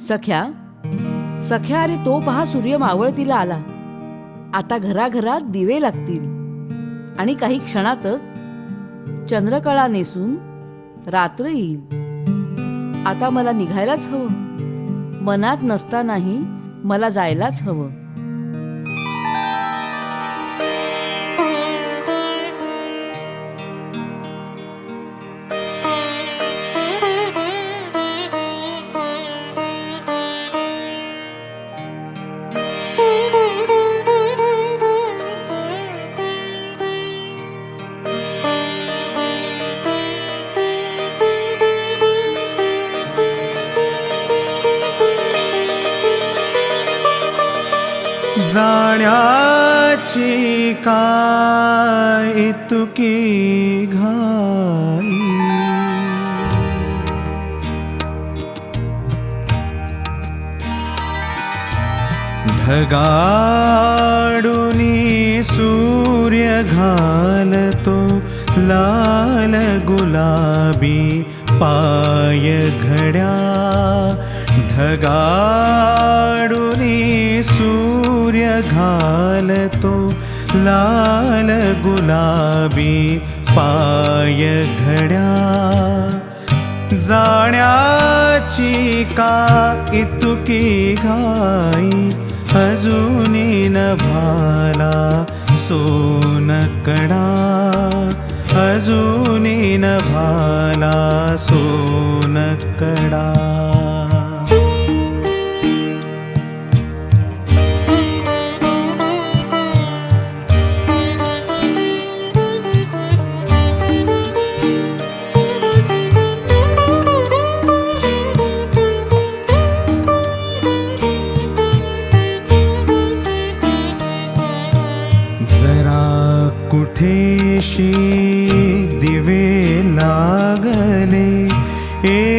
सख्या सख्या अरे तो पहा सूर्य मावळतीला आला. आता घराघरात दिवे लागतील. आणि काही क्षणातच चंद्रकळा नेसून रात्र येईल. आता मला निघायलाच हवं. मनात नसतानाही मला जायलाच हवं. जाण्याची काय इतुकी घाई? ढगाडुनी सूर्य घालतो लाल गुलाबी पाय घड्या. ढगाड घालतो लाल गुलाबी पाय घड्या. जाण्याची का इतुकी घाई? अजूनी न भाला सोनकडा अजूनी न भाला सोनकडा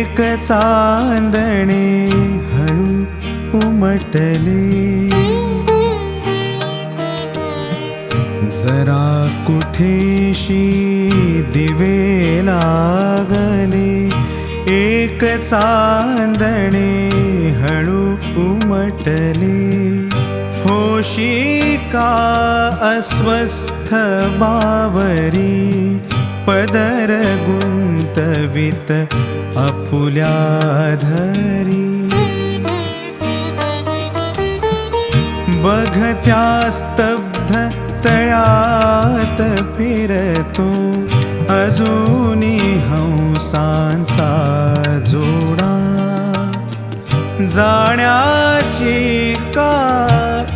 एक चांदणे हळू उमटले. जरा कुठेशी दिवे लागले. एक चांदणे हळू उमटले. होशी का अस्वस्थ बावरी. पदर गुंतवित आपुल्या धरी. बघत्या स्तब्ध तळ्यात फिरतो अजूनी हंसांचा जोडा. जाण्या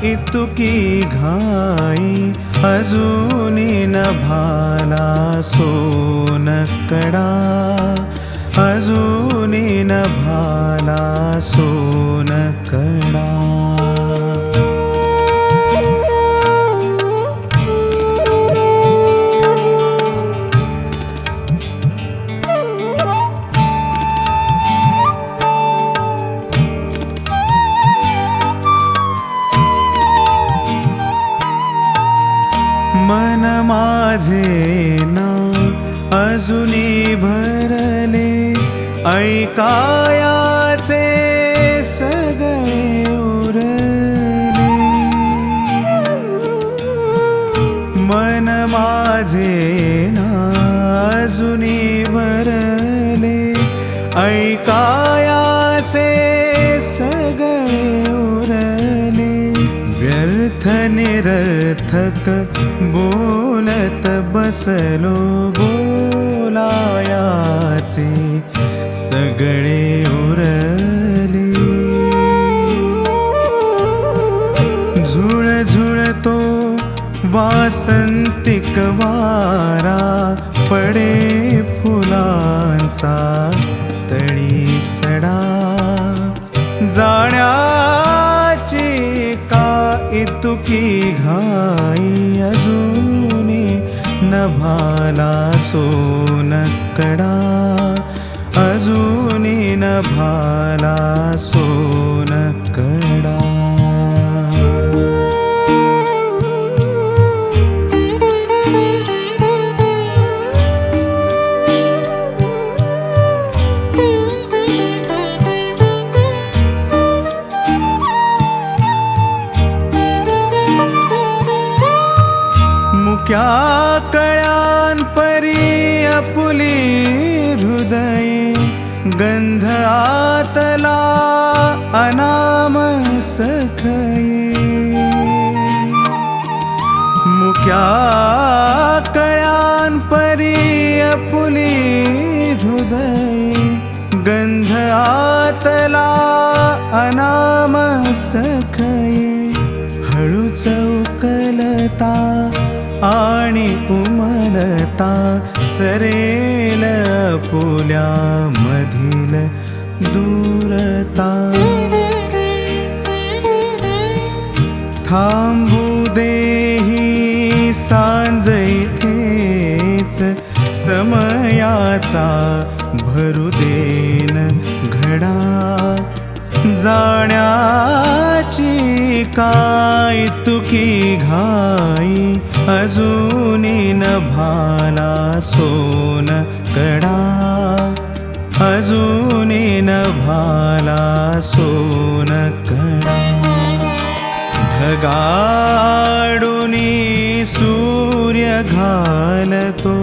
इतुकी घाई अजून न भाला सोनकडा अजून न भाला माझे ना अजूनी भरले. ऐकायाचे सगळे उरले. मन माझे ना अजूनी भरले. ऐकायाचे सगळे उरले. व्यर्थ निरर्थक बो बसलो बोलायाचे सगळे उरले. झुळ झुळतो वासंतिक वारा पडे फुलांचा तळी सडा. जाण्याची का इतुकी घाई अजून? नभाला सोनकडा अजूनी भाला सोनकडा गंध आतला अनाम सखये मुक्या कळ्यांपरी अपुली उमलता सरेल पुल्या मधील दूरता. थांबू देही सांज इथेच समयाचा भरू देन घडा. जाण्याची काय की घाई अजूनी न भाला सोन कडा अजूनी न भाला सोन कडा ढगाडुनी सूर्य घालतो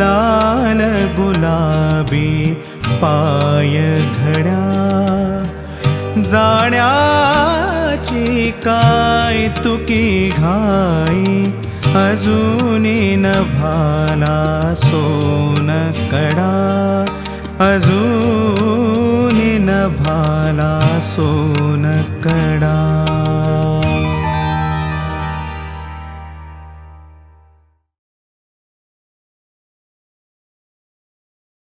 लाल गुलाबी पाय घड्या जाण्याची काय तुकी घाई? अजूनी न भाला सोन कडा. अजूनी न भाला सोन कडा.